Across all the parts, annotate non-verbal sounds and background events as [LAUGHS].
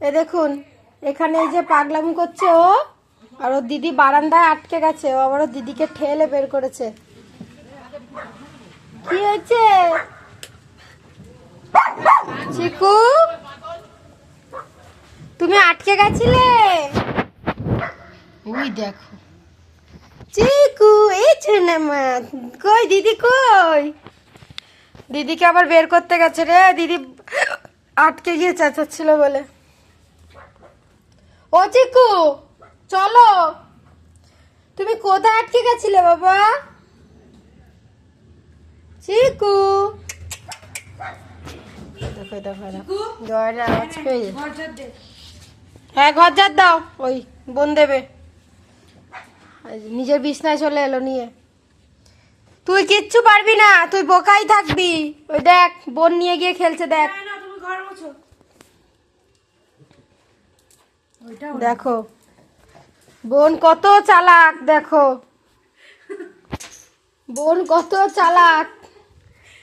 এ দেখুন এখানে এই যে পাগলামি করছে ও আর ওর দিদি বারান্দায় আটকে গেছে ও আবার ওর দিদিকে ঠেলে বের করেছে। কি হয়েছে? চিকু তুমি আটকে গেছিলে? ওই দেখো। চিকু এই মা কই দিদি কই? দিদিকে আবার বের করতে গেছে রে দিদি আটকে গিয়ে চেঁচাচ্ছিল বলে। ও চিকু চলো। তুমি কোথায় আটকে গেছিলে বাবা? চিকু। দেখো দেখো দেখো। আওয়াজ পেয়ে হ্যাঁ ঘর যার দাও। ওই বোন দেবে। নিজের বিছনায় চলে এলো নিয়ে। তুই কিচ্ছু পারবি না তুই বোকাই থাকবি। ওই দেখ বোন নিয়ে গিয়ে খেলছে দেখ। দেখো। বোন কত চালাক, দেখো। বোন কত চালাক।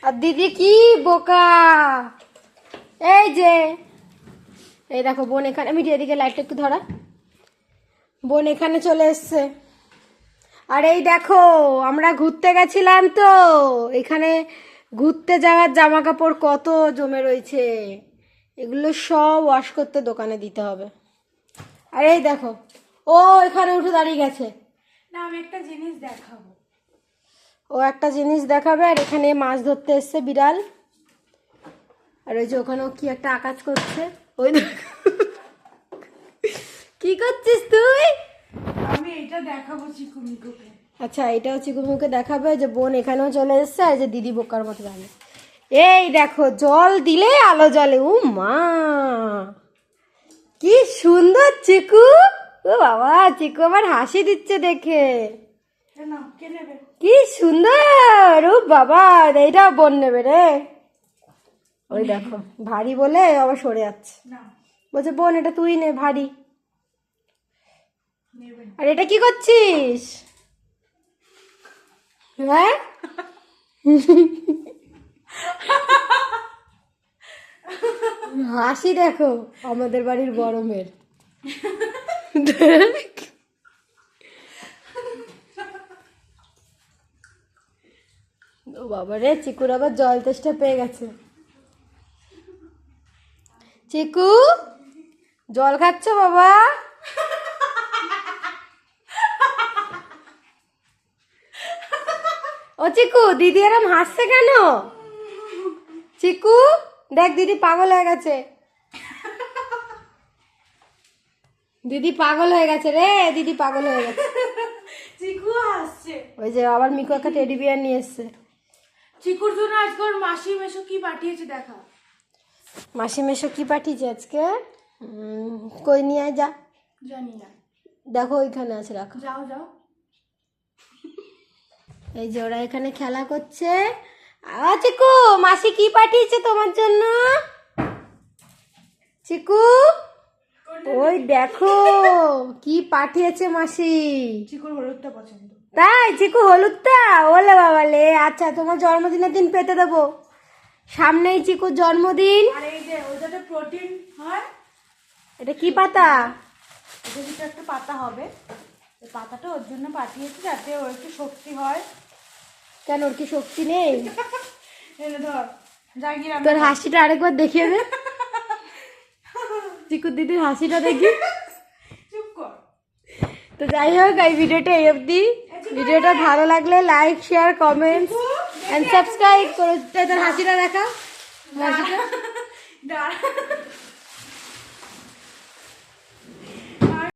আর দিদি কি বোকা। এই যে। এই দেখো, বোন এখানে আমি এদিকে লাইটটা একটু ধরা। বোন এখানে চলে এসছে। আর এই দেখো, আমরা ঘুরতে গেছিলাম তো। এখানে ঘুরতে যাওয়ার জামা কাপড় কত জমে রয়েছে। এগুলো সব ওয়াশ করতে দোকানে দিতে হবে। আর এই দেখো ও এখানে উঠে দাঁড়িয়ে গেছে। না আমি একটা জিনিস দেখাবো। ও একটা জিনিস দেখাবে আর এখানে মাছ ধরতে এসছে বিড়াল। আর ওই যে ওখানে কি একটা আকাশ করছে। ওই। কি করছিস তুই? আমি এটা দেখাবো চিকুমিকুকে। আচ্ছা এটা হচ্ছে গুরুমুখে দেখাবে যে বোন এখানেও চলে এসছে আর যে দিদি বোকার মতো জানে এই দেখো জল দিলে আলো জ্বলে। ও মা। কি সুন্দর চিকু। ও বাবা চিকু আবার হাসি দিচ্ছে দেখে। কি সুন্দর ও বাবা এইটা বোন নেবে রে। ওই দেখো ভারী বলে আবার সরে যাচ্ছে। বলছে বোন এটা তুই নে ভারী। আর এটা কি করছিস? হ্যাঁ? [LAUGHS] হাসি দেখো, আমাদের বাড়ির গরমের ও বাবা রে, চিকুর আবার জল তেষ্টা পেয়ে গেছে। চিকু, জল খাচ্ছ বাবা? ও চিকু, দিদি এরম হাসছে কেন? চিকু? দেখ দিদি পাগল হয়ে গেছে। দিদি পাগল হয়ে গেছে রে দিদি পাগল হয়ে গেছে। চিকু আসছে। ওই যে আবার মিকু একটা টেডি বিয়ার নিয়ে এসছে। চিকুর জন্য আজকে ওর মাসি মেশো কি পাঠিয়েছে দেখা। মাসি মেশো কি পাঠিয়েছে আজকে? কই নিয়ে আয় যা। জানি না। দেখো ওইখানে আছে রাখো। যাও যাও। এই যে ওরা এখানে খেলা করছে। চিকু মাসি কি পাঠিয়েছে তোমার জন্য? চিকু? ওই দেখো কি পাঠিয়েছে মাসি? চিকুর হলুদটা পছন্দ। তাই চিকু হলুদটা? ওলে বাবা লে আচ্ছা তোমার জন্মদিনের দিন পেতে দেবো। সামনেই চিকুর জন্মদিন। আর এই যে ওই যাতে প্রোটিন হয় এটা কি পাতা? ভিতরে একটা পাতা হবে। পাতাটা ওর জন্য পাঠিয়েছি যাতে ওর একটু শক্তি হয়। কেন ওর কি শক্তি নেই? [LAUGHS] তোর হাসিটা আরেকবার দেখিয়ে দে [LAUGHS] চিকুর দিদির হাসিটা দেখি। [LAUGHS] তো যাই হোক এই ভিডিওটা এই অবধি। ভিডিওটা ভালো লাগলে like share comment and subscribe করে। তোর হাসিটা দেখা হাসিটা।